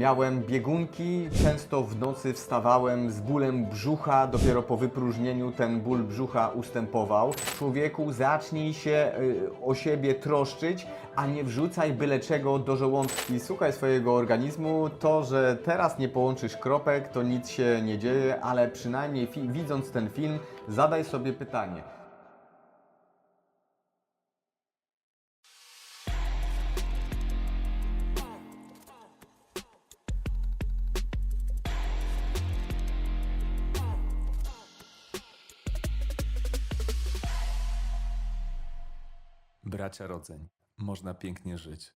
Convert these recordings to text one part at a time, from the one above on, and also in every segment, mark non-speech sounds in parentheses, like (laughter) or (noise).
Miałem biegunki, często w nocy wstawałem z bólem brzucha, dopiero po wypróżnieniu ten ból brzucha ustępował. Człowieku, zacznij się y, o siebie troszczyć, a nie wrzucaj byle czego do żołądki. Słuchaj swojego organizmu. To, że teraz nie połączysz kropek, to nic się nie dzieje, ale przynajmniej widząc ten film, zadaj sobie pytanie. Bracia rodzeń, można pięknie żyć.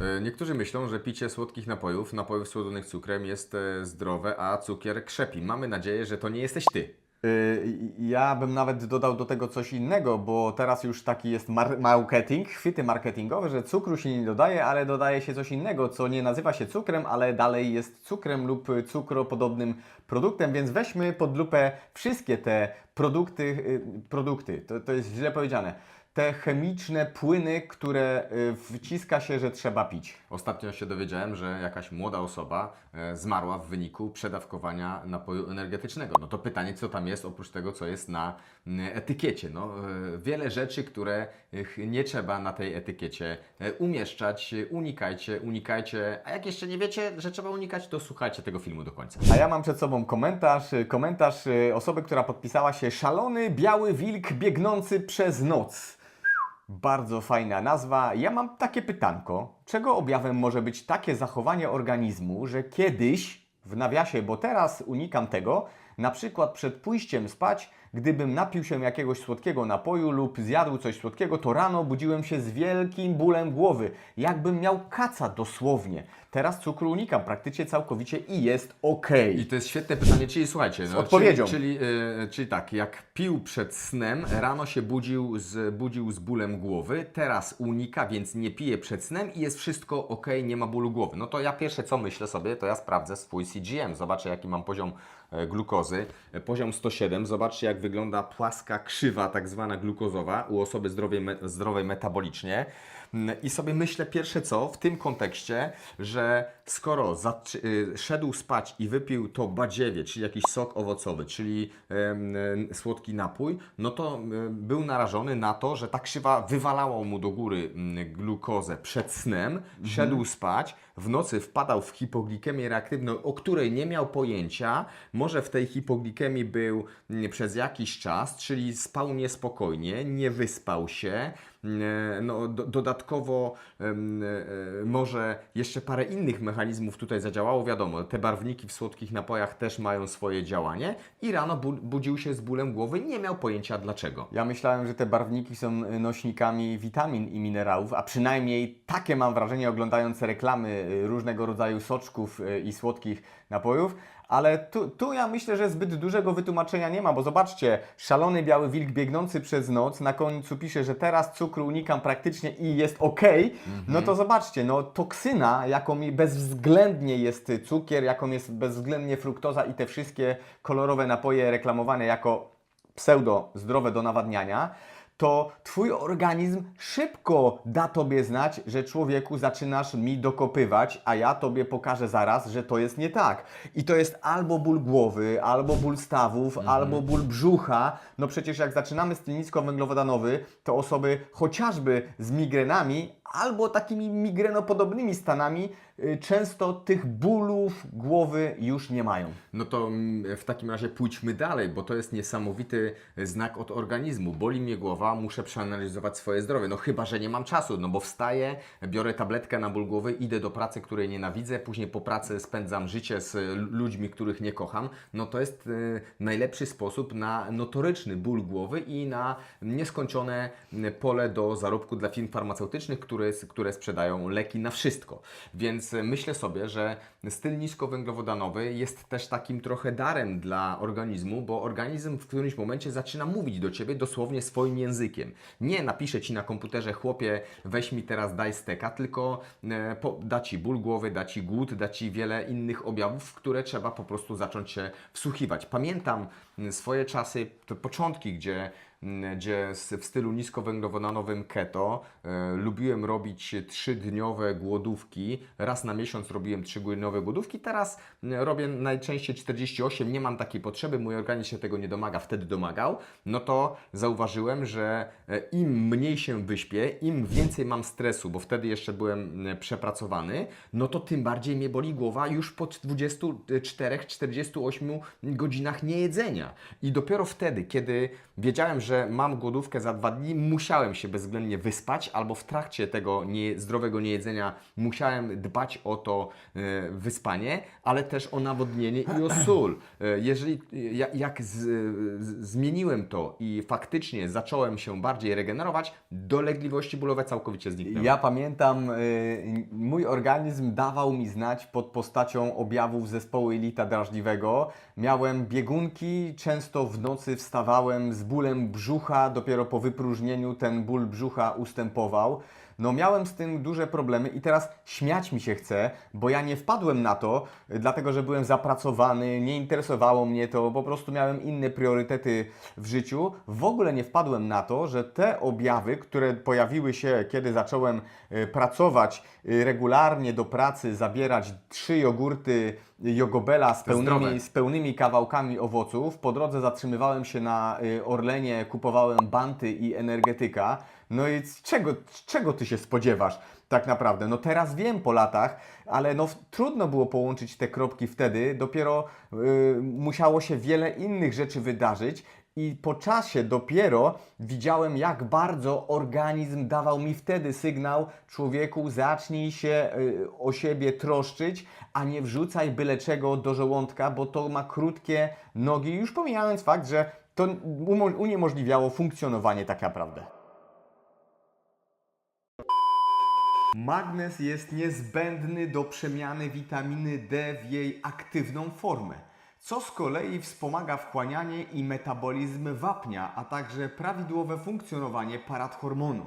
E, Niektórzy myślą, że picie słodkich napojów, napojów słodzonych cukrem jest e, zdrowe, a cukier krzepi. Mamy nadzieję, że to nie jesteś ty. Y, Ja bym nawet dodał do tego coś innego, bo teraz już taki jest mar- marketing, chwyty marketingowe, że cukru się nie dodaje, ale dodaje się coś innego, co nie nazywa się cukrem, ale dalej jest cukrem lub cukropodobnym produktem, więc weźmy pod lupę wszystkie te produkty, y, produkty, to, to jest źle powiedziane, te chemiczne płyny, które y, wciska się, że trzeba pić. Ostatnio się dowiedziałem, że jakaś młoda osoba e, zmarła w wyniku przedawkowania napoju energetycznego. No to pytanie, co tam jest oprócz tego, co jest na m, etykiecie. No, e, wiele rzeczy, które nie trzeba na tej etykiecie e, umieszczać. Unikajcie, unikajcie. A jak jeszcze nie wiecie, że trzeba unikać, to słuchajcie tego filmu do końca. A ja mam przed sobą komentarz, y, komentarz y, osoby, która podpisała się Szalony Biały Wilk biegnący przez noc. Bardzo fajna nazwa. Ja mam takie pytanko. Czego objawem może być takie zachowanie organizmu, że kiedyś, w nawiasie, bo teraz unikam tego, na przykład przed pójściem spać, gdybym napił się jakiegoś słodkiego napoju lub zjadł coś słodkiego, to rano budziłem się z wielkim bólem głowy. Jakbym miał kaca dosłownie. Teraz cukru unikam praktycznie całkowicie i jest ok. I to jest świetne pytanie, czyli słuchajcie, no, odpowiedzią. Czyli, czyli, e, czyli tak, jak pił przed snem, rano się budził z, budził z bólem głowy, teraz unika, więc nie pije przed snem i jest wszystko ok, nie ma bólu głowy. No to ja pierwsze co myślę sobie, to ja sprawdzę swój CGM, zobaczę jaki mam poziom glukozy. E, Poziom 107, zobaczcie jak wygląda płaska krzywa, tak zwana glukozowa u osoby zdrowej, me, zdrowej metabolicznie. Mm, I sobie myślę pierwsze co w tym kontekście, że skoro y, szedł spać i wypił to badziewie, czyli jakiś sok owocowy, czyli słodki napój, no to był narażony na to, że ta krzywa wywalała mu do góry mm, glukozę przed snem, szedł spać, w nocy wpadał w hipoglikemię reaktywną, o której nie miał pojęcia, może w tej hipoglikemii był mm, przez jakiś czas, czyli spał niespokojnie, nie wyspał się, E, no, do, dodatkowo em, e, może jeszcze parę innych mechanizmów tutaj zadziałało. Wiadomo, te barwniki w słodkich napojach też mają swoje działanie i rano bu budził się z bólem głowy, nie miał pojęcia dlaczego. Ja myślałem, że te barwniki są y, nośnikami witamin i minerałów, a przynajmniej takie mam wrażenie oglądając reklamy różnego rodzaju soczków y, i słodkich napojów. Ale tu, tu ja myślę, że zbyt dużego wytłumaczenia nie ma, bo zobaczcie, szalony biały wilk biegnący przez noc, na końcu pisze, że teraz cukru unikam praktycznie i jest ok. No to zobaczcie, no toksyna, jaką mi bezwzględnie jest cukier, jaką jest bezwzględnie fruktoza i te wszystkie kolorowe napoje reklamowane jako pseudo zdrowe do nawadniania, to Twój organizm szybko da Tobie znać, że człowieku zaczynasz mi dokopywać, a ja Tobie pokażę zaraz, że to jest nie tak. I to jest albo ból głowy, albo ból stawów, albo ból brzucha. No przecież jak zaczynamy styl niskowęglowodanowy, to osoby chociażby z migrenami, albo takimi migrenopodobnymi stanami, y, często tych bólów głowy już nie mają. No to mm, w takim razie pójdźmy dalej, bo to jest niesamowity znak od organizmu. Boli mnie głowa, muszę przeanalizować swoje zdrowie. No chyba, że nie mam czasu, no bo wstaję, biorę tabletkę na ból głowy, idę do pracy, której nienawidzę, później po pracy spędzam życie z ludźmi, których nie kocham. No to jest y, najlepszy sposób na notoryczny ból głowy i na nieskończone y, pole do zarobku dla firm farmaceutycznych, które, które sprzedają leki na wszystko. Więc myślę sobie, że styl niskowęglowodanowy jest też takim trochę darem dla organizmu, bo organizm w którymś momencie zaczyna mówić do Ciebie dosłownie swoim językiem. Nie napisze Ci na komputerze, chłopie, weź mi teraz daj steka, tylko e, da Ci ból głowy, da Ci głód, da Ci wiele innych objawów, w które trzeba po prostu zacząć się wsłuchiwać. Pamiętam swoje czasy, te początki, gdzie gdzie s- w stylu niskowęglowodanowym keto e, lubiłem robić trzydniowe głodówki. Raz na miesiąc robiłem trzydniowe głodówki, teraz m, robię najczęściej 48, nie mam takiej potrzeby, mój organizm się tego nie domaga, wtedy domagał. No to zauważyłem, że e, im mniej się wyśpię, im więcej mam stresu, bo wtedy jeszcze byłem m, przepracowany, no to tym bardziej mnie boli głowa już po 24-48 godzinach niejedzenia. I dopiero wtedy, kiedy wiedziałem, że mam głodówkę za dwa dni, musiałem się bezwzględnie wyspać, albo w trakcie tego nie, zdrowego niejedzenia musiałem dbać o to e, wyspanie, ale też o nawodnienie i o (clears throat) sól. E, jeżeli ja, jak z, z, zmieniłem to i faktycznie zacząłem się bardziej regenerować, dolegliwości bólowe całkowicie zniknęły. Ja pamiętam, y, mój organizm dawał mi znać pod postacią objawów zespołu jelita drażliwego. Miałem biegunki, często w nocy wstawałem z bólem brzucha, dopiero po wypróżnieniu ten ból brzucha ustępował. No miałem z tym duże problemy i teraz śmiać mi się chce, bo ja nie wpadłem na to, y, dlatego że byłem zapracowany, nie interesowało mnie to, po prostu miałem inne priorytety w życiu. W ogóle nie wpadłem na to, że te objawy, które pojawiły się, kiedy zacząłem y, pracować y, regularnie do pracy, zabierać trzy jogurty Jogobela z pełnymi, z pełnymi kawałkami owoców. Po drodze zatrzymywałem się na Orlenie, kupowałem banty i energetyka. No i czego, czego ty się spodziewasz tak naprawdę? No teraz wiem po latach, ale no trudno było połączyć te kropki wtedy. Dopiero y, musiało się wiele innych rzeczy wydarzyć. I po czasie dopiero widziałem, jak bardzo organizm dawał mi wtedy sygnał: człowieku, zacznij się y, o siebie troszczyć, a nie wrzucaj byle czego do żołądka, bo to ma krótkie nogi. Już pomijając fakt, że to uniemożliwiało funkcjonowanie tak naprawdę. Magnez jest niezbędny do przemiany witaminy D w jej aktywną formę, co z kolei wspomaga wchłanianie i metabolizm wapnia, a także prawidłowe funkcjonowanie paradhormonu.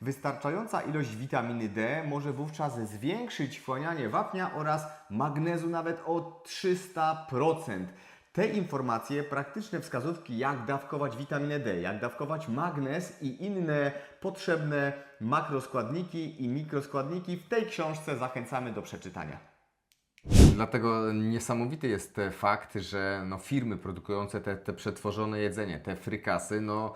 Wystarczająca ilość witaminy D może wówczas zwiększyć wchłanianie wapnia oraz magnezu nawet o 300%. Te informacje, praktyczne wskazówki, jak dawkować witaminę D, jak dawkować magnez i inne potrzebne makroskładniki i mikroskładniki w tej książce zachęcamy do przeczytania. Dlatego niesamowity jest fakt, że no, firmy produkujące te, te przetworzone jedzenie, te frykasy, no,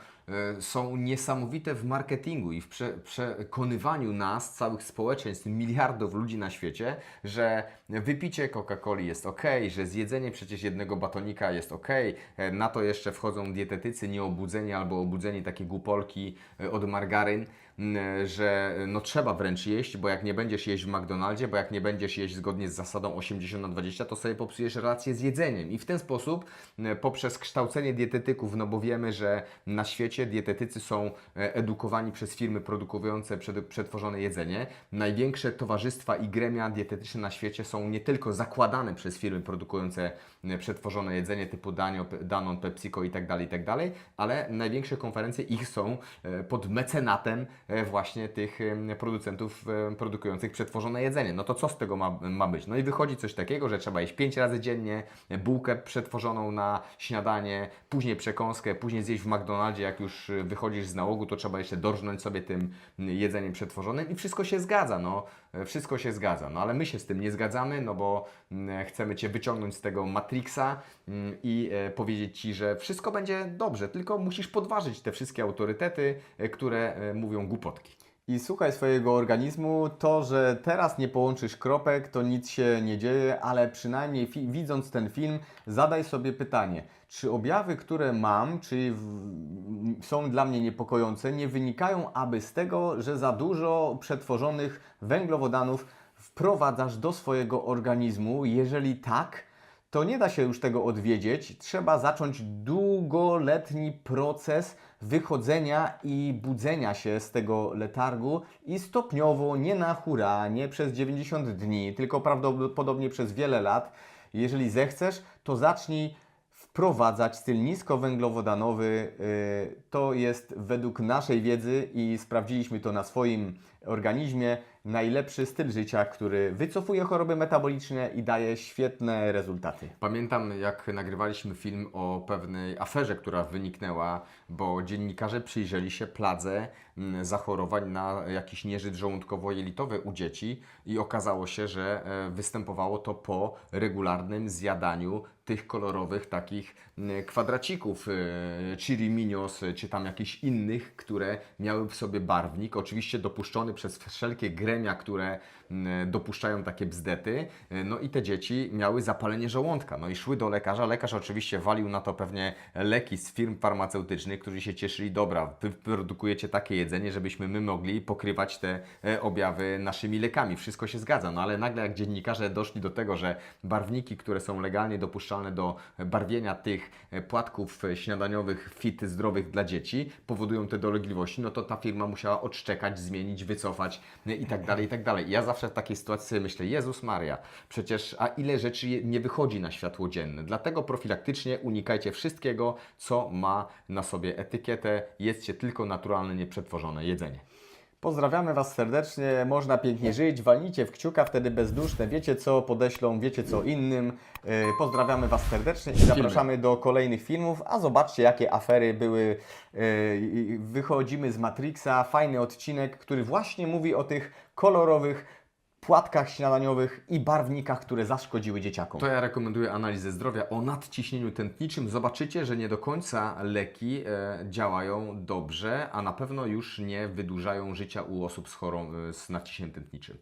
są niesamowite w marketingu i w prze, przekonywaniu nas, całych społeczeństw, miliardów ludzi na świecie, że wypicie Coca-Coli jest ok, że zjedzenie przecież jednego batonika jest ok. E, Na to jeszcze wchodzą dietetycy nieobudzeni albo obudzeni takie głupolki e, od margaryn że no trzeba wręcz jeść, bo jak nie będziesz jeść w McDonaldzie, bo jak nie będziesz jeść zgodnie z zasadą 80 na 20, to sobie popsujesz relację z jedzeniem. I w ten sposób poprzez kształcenie dietetyków, no bo wiemy, że na świecie dietetycy są e, edukowani przez firmy produkujące przetworzone jedzenie. Największe towarzystwa i gremia dietetyczne na świecie są nie tylko zakładane przez firmy produkujące m, przetworzone jedzenie typu Danio, Danon, PepsiCo i tak dalej, i tak ale największe konferencje ich są e, pod mecenatem e, właśnie tych producentów e, produkujących przetworzone jedzenie. No to co z tego ma, ma być? No i wychodzi coś takiego, że trzeba jeść 5 razy dziennie, e, bułkę przetworzoną na śniadanie, później przekąskę, później zjeść w McDonaldzie, jak już e, wychodzisz z nałogu, to trzeba jeszcze dorżnąć sobie tym m, jedzeniem przetworzonym i wszystko się zgadza, no. E, Wszystko się zgadza, no ale my się z tym nie zgadzamy, no bo mm, chcemy Cię wyciągnąć z tego Matrixa mm, i e, powiedzieć Ci, że wszystko będzie dobrze, tylko musisz podważyć te wszystkie autorytety, e, które mówią głupotki. I słuchaj swojego organizmu, to, że teraz nie połączysz kropek, to nic się nie dzieje, ale przynajmniej widząc ten film, zadaj sobie pytanie, czy objawy, które mam, czy są dla mnie niepokojące, nie wynikają aby z tego, że za dużo przetworzonych węglowodanów wprowadzasz do swojego organizmu? Jeżeli tak, to nie da się już tego odwiedzieć. Trzeba zacząć długoletni proces wychodzenia i budzenia się z tego letargu i stopniowo, nie na hura, nie przez 90 dni, tylko prawdopodobnie przez wiele lat. Jeżeli zechcesz, to zacznij wprowadzać styl niskowęglowodanowy. Yy, To jest według naszej wiedzy i sprawdziliśmy to na swoim organizmie najlepszy styl życia, który wycofuje choroby metaboliczne i daje świetne rezultaty. Pamiętam, jak nagrywaliśmy film o pewnej aferze, która wyniknęła bo dziennikarze przyjrzeli się pladze zachorowań na jakiś nieżyt żołądkowo-jelitowy u dzieci i okazało się, że e, występowało to po regularnym zjadaniu tych kolorowych takich mm, kwadracików, e, chiriminos, e, czy tam jakichś innych, które miały w sobie barwnik, oczywiście dopuszczony przez wszelkie gremia, które mm, dopuszczają takie bzdety, E, no i te dzieci miały zapalenie żołądka, no i szły do lekarza, lekarz oczywiście walił na to pewnie leki z firm farmaceutycznych, którzy się cieszyli, dobra, wy produkujecie takie jedzenie, żebyśmy my mogli pokrywać te objawy naszymi lekami, wszystko się zgadza, no ale nagle jak dziennikarze doszli do tego, że barwniki, które są legalnie dopuszczalne do barwienia tych e, płatków e, śniadaniowych fit zdrowych dla dzieci, powodują te dolegliwości, no to ta firma musiała odszczekać, zmienić, wycofać e, i tak dalej, i tak dalej. Ja zawsze w takiej sytuacji myślę, Jezus Maria, przecież a ile rzeczy nie wychodzi na światło dzienne. Dlatego profilaktycznie unikajcie wszystkiego, co ma na sobie etykietę, jedzcie tylko naturalne, nieprzetworzone jedzenie. Pozdrawiamy Was serdecznie, można pięknie żyć, walnijcie w kciuka, wtedy bezduszne, wiecie co podeślą, wiecie co innym. Yy, Pozdrawiamy Was serdecznie i zapraszamy do kolejnych filmów, a zobaczcie jakie afery były. Yy, Wychodzimy z Matrixa, fajny odcinek, który właśnie mówi o tych kolorowych płatkach śniadaniowych i barwnikach, które zaszkodziły dzieciakom. To ja rekomenduję analizę zdrowia o nadciśnieniu tętniczym. Zobaczycie, że nie do końca leki e, działają dobrze, a na pewno już nie wydłużają życia u osób z chorą e, z nadciśnieniem tętniczym.